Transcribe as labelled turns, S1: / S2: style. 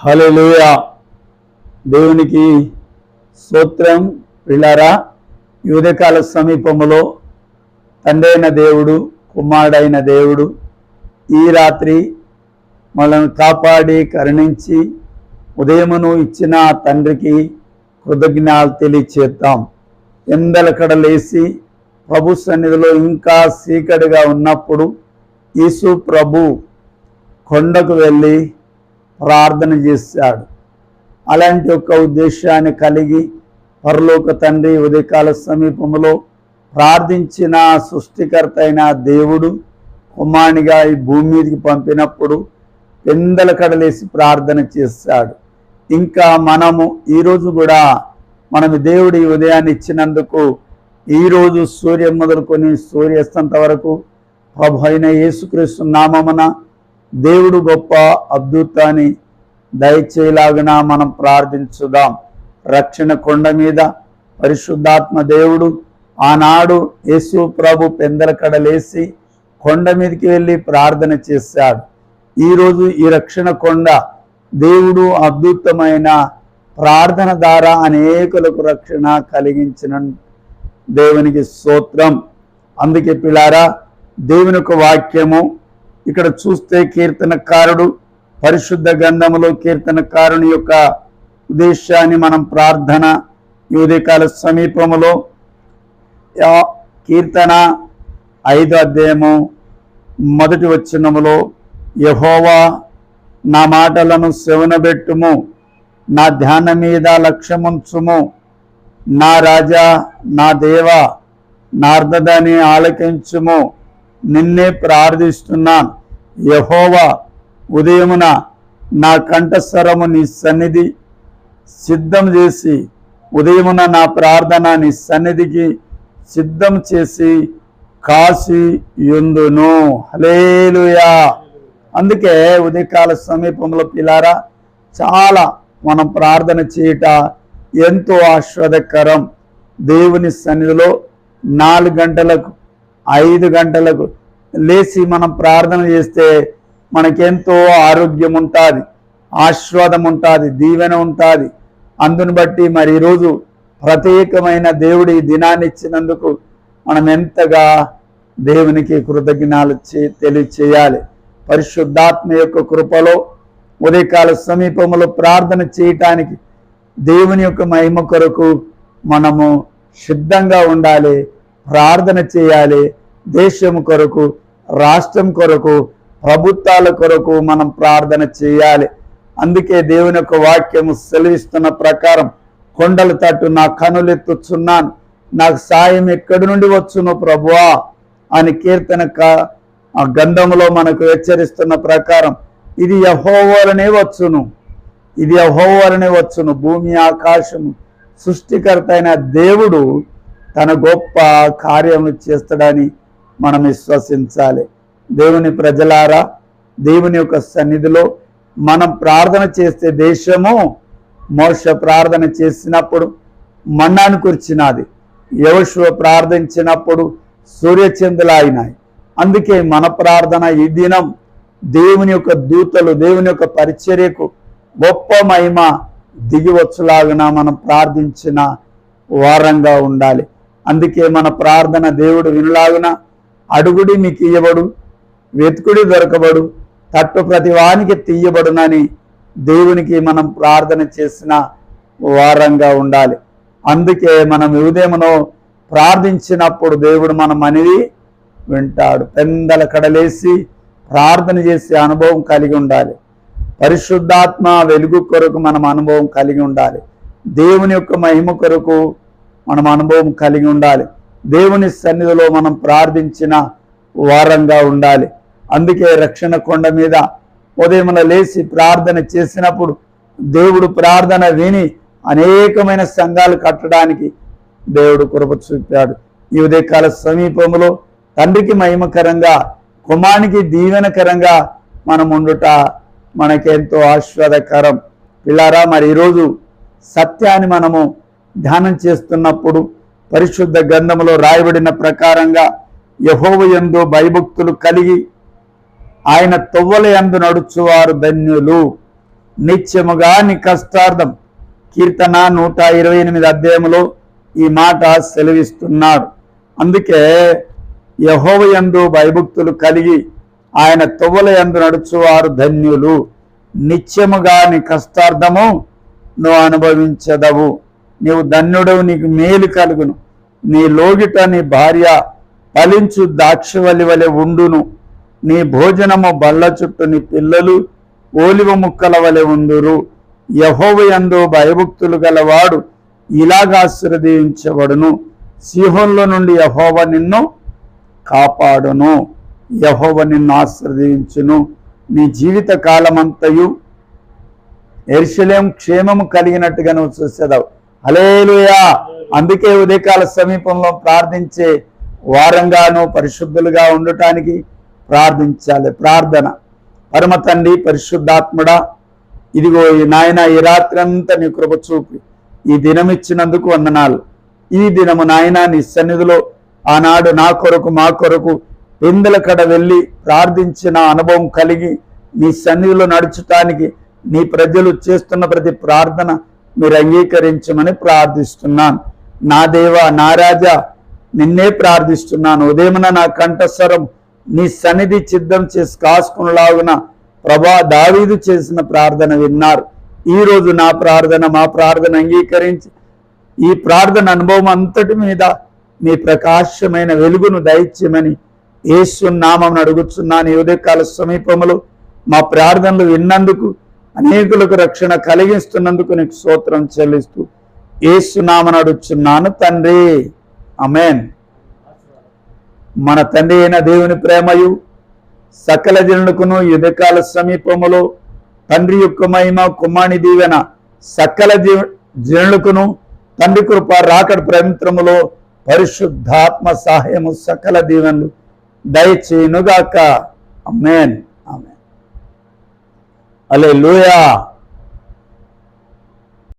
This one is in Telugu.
S1: హల్లెలూయా. దేవునికి స్తోత్రం. పిల్లరా ఈ సమీపంలో సమీపములో తండ్రైన దేవుడు కుమారుడైన దేవుడు ఈ రాత్రి మనల్ని కాపాడి కరుణించి ఉదయమును ఇచ్చిన తండ్రికి కృతజ్ఞాలు తెలియచేద్దాం. ఎందలకడ లేసి ప్రభు సన్నిధిలో ఇంకా చీకటిగా ఉన్నప్పుడు యేసు ప్రభు కొండకు వెళ్ళి ప్రార్థన చేశాడు. అలాంటి ఒక ఉద్దేశాన్ని కలిగి పరలోక తండ్రి ఉదయకాల సమీపంలో ప్రార్థించిన సృష్టికర్త అయిన దేవుడు కుమారునిగా ఈ భూమి మీదకి పంపినప్పుడు పెందల కడలేసి ప్రార్థన చేశాడు. ఇంకా మనము ఈరోజు కూడా మనం దేవుడి ఉదయాన్ని ఇచ్చినందుకు ఈరోజు సూర్యం మొదలుకొని సూర్యాస్తంత వరకు ప్రభు అయిన యేసుక్రీస్తు నామమున దేవుడు గొప్ప అద్భుతాన్ని దయచేలాగున మనం ప్రార్థించుదాం. రక్షణ కొండ మీద పరిశుద్ధాత్మ దేవుడు ఆనాడు యేసు ప్రభు పెందల కడలేసి కొండ మీదకి వెళ్ళి ప్రార్థన చేశాడు. ఈరోజు ఈ రక్షణ కొండ దేవుడు అద్భుతమైన ప్రార్థన ద్వారా అనేకులకు రక్షణ కలిగించిన దేవునికి స్తోత్రం. అందుకే పిల్లారా దేవుని యొక్క వాక్యము ఇక్కడ చూస్తే కీర్తనకారుడు పరిశుద్ధ గంధములో కీర్తనకారుని యొక్క ఉద్దేశాన్ని మనం ప్రార్థన యువదకాల సమీపములో కీర్తన ఐదు అధ్యాయము మొదటి వచ్చినములో యహోవా నా మాటలను సెవనబెట్టుము నా ధ్యానం మీద లక్ష్యముంచుము నా రాజా నా దేవ నా ఆలకించుము నిన్నే ప్రార్థిస్తున్నాను. యహోవా ఉదయమున నా కంఠస్వరము నీ సన్నిధి సిద్ధం చేసి ఉదయమున నా ప్రార్థన నీ సన్నిధికి సిద్ధం చేసి కాసి ఎందును హలేలుయా అందుకే ఉదయకాల సమీపంలో పిల్లారా చాలా మనం ప్రార్థన చేయట ఎంతో ఆశ్వాదకరం దేవుని సన్నిధిలో నాలుగు గంటలకు ఐదు గంటలకు లేచి మనం ప్రార్థన చేస్తే మనకెంతో ఆరోగ్యం ఉంటుంది ఆశీర్వాదం ఉంటుంది దీవెన ఉంటుంది. అందును బట్టి మరి ఈరోజు ప్రత్యేకమైన దేవుడి దినాన్ని ఇచ్చినందుకు మనం ఎంతగా దేవునికి కృతజ్ఞాలు చే తెలియచేయాలి. పరిశుద్ధాత్మ యొక్క కృపలో ఉదయకాల సమీపంలో ప్రార్థన చేయటానికి దేవుని యొక్క మహిమ కొరకు మనము సిద్ధంగా ఉండాలి ప్రార్థన చేయాలి దేశం కొరకు రాష్ట్రం కొరకు ప్రభుత్వాల కొరకు మనం ప్రార్థన చేయాలి. అందుకే దేవుని యొక్క వాక్యము సెలవిస్తున్న ప్రకారం కొండల తట్టు నా కనులెత్తుచున్నాను నాకు సాయం ఎక్కడి నుండి వచ్చును ప్రభువా? అని కీర్తన గంధములో మనకు హెచ్చరిస్తున్న ప్రకారం ఇది యహోవలనే వచ్చును. ఇది యహోవలనే వచ్చును. భూమి ఆకాశము సృష్టికర్త అయిన దేవుడు తన గొప్ప కార్యము చేస్తాడని మనం విశ్వసించాలి. దేవుని ప్రజలారా దేవుని యొక్క సన్నిధిలో మనం ప్రార్థన చేస్తే దేశము మోష ప్రార్థన చేసినప్పుడు మన్నాను కుర్చినాది యవశువ ప్రార్థించినప్పుడు సూర్యచంద్రులు అయినాయి అందుకే మన ప్రార్థన ఈ దినం దేవుని యొక్క దూతలు దేవుని యొక్క పరిచర్యకు గొప్ప మహిమ దిగివచ్చులాగున మనం ప్రార్థించిన వారంగా ఉండాలి. అందుకే మన ప్రార్థన దేవుడు వినలాగున అడుగుడి మీకు ఇయ్యబడు వెతుకుడి దొరకబడు తట్టు ప్రతివానికి తీయబడునని దేవునికి మనం ప్రార్థన చేసిన వారంగా ఉండాలి. అందుకే మనం ఉదయమునో ప్రార్థించినప్పుడు దేవుడు మనం అనేది వింటాడు. పెందల కడలేసి ప్రార్థన చేసే అనుభవం కలిగి ఉండాలి. పరిశుద్ధాత్మ వెలుగు కొరకు మనం అనుభవం కలిగి ఉండాలి. దేవుని యొక్క మహిమ కొరకు మనం అనుభవం కలిగి ఉండాలి. దేవుని సన్నిధిలో మనం ప్రార్థించిన వారంగా ఉండాలి. అందుకే రక్షణ కొండ మీద ఉదయమున లేచి ప్రార్థన చేసినప్పుడు దేవుడు ప్రార్థన విని అనేకమైన సంఘాలు కట్టడానికి దేవుడు కృప చూపాడు. ఈ ఉదయకాల సమీపంలో తండ్రికి మహిమకరంగా కుమానికి దీవెనకరంగా మనం ఉండుట మనకెంతో ఆస్వాదకరం. పిల్లారా మరి ఈరోజు సత్యాన్ని మనము ధ్యానం చేస్తున్నప్పుడు పరిశుద్ధ గ్రంథములో రాయబడిన ప్రకారంగా యహోవయందు భయభక్తులు కలిగి ఆయన తొవ్వల యందు నడుచువారు ధన్యులు. నిత్యముగా నీ కష్టార్థం కీర్తన నూట ఇరవై ఎనిమిది అధ్యాయంలో ఈ మాట సెలవిస్తున్నారు. అందుకే యహోవయందు భయభక్తులు కలిగి ఆయన తొవ్వల యందు నడుచువారు ధన్యులు. నిత్యముగా నీ కష్టార్థము నువ్వు అనుభవించదవు. నీవు ధన్యుడవు నీకు మేలు కలుగును. నీ లోగిట నీ భార్య ఫలించు దాక్షవలి వలె ఉండును. నీ భోజనము బల్ల చుట్టూ నీ పిల్లలు ఓలివ ముక్కల వలె ఉందురు. యహోవయందు భయభక్తులు గలవాడు ఇలాగ ఆశీర్వదించబడును. సిహోన్లో నుండి యహోవ నిన్ను కాపాడును. యహోవ నిన్ను ఆశ్రదించును నీ జీవిత కాలమంతయు ఎరుశలేం క్షేమము కలిగినట్టుగా నువ్వు చూసేదావు. అలేలుయా అందుకే ఉదయకాల సమీపంలో ప్రార్థించే వారంగాను పరిశుద్ధులుగా ఉండటానికి ప్రార్థించాలి. ప్రార్థన. పరమ తండ్రి పరిశుద్ధాత్ముడా ఇదిగో ఈ నాయన ఈ రాత్రి అంతా నీ కృప చూపి ఈ దినం ఇచ్చినందుకు వందనాలు. ఈ దినము నాయన నీ సన్నిధిలో ఆనాడు నా కొరకు మా కొరకు ఇందుల కడ వెళ్ళి ప్రార్థించిన అనుభవం కలిగి నీ సన్నిధిలో నడుచటానికి నీ ప్రజలు చేస్తున్న ప్రతి ప్రార్థన మీరు అంగీకరించమని ప్రార్థిస్తున్నాను. నా దేవ నా రాజా నిన్నే ప్రార్థిస్తున్నాను. ఉదయమున నా కంఠస్వరం నీ సన్నిధి సిద్ధం చేసి కాసుకునిలాగున ప్రభా దావీదు చేసిన ప్రార్థన విన్నారు. ఈ రోజు నా ప్రార్థన మా ప్రార్థన అంగీకరించి ఈ ప్రార్థన అనుభవం అంతటి మీద మీ ప్రకాశమైన వెలుగును దయచేయమని ఏసు నామం అడుగుతున్నాను ఈ ఉదయకాల సమీపంలో మా ప్రార్థనలు విన్నందుకు అనేకులకు రక్షణ కలిగిస్తున్నందుకు నీకు స్తోత్రం చెల్లిస్తూ ఏసునామని నామం తండ్రి. అమేన్ మన తండ్రి అయిన దేవుని ప్రేమయు సకల జనులకును యుధకాల సమీపములో తండ్రి యొక్క మహిమ కుమాని దీవెన సకల జీ- జనులకును తండ్రి కృప రాకడ ప్రయంత్రములో పరిశుద్ధాత్మ సహాయము సకల దీవెనలు దయచేయునుగాక. అమ్మేన్ Aleluia!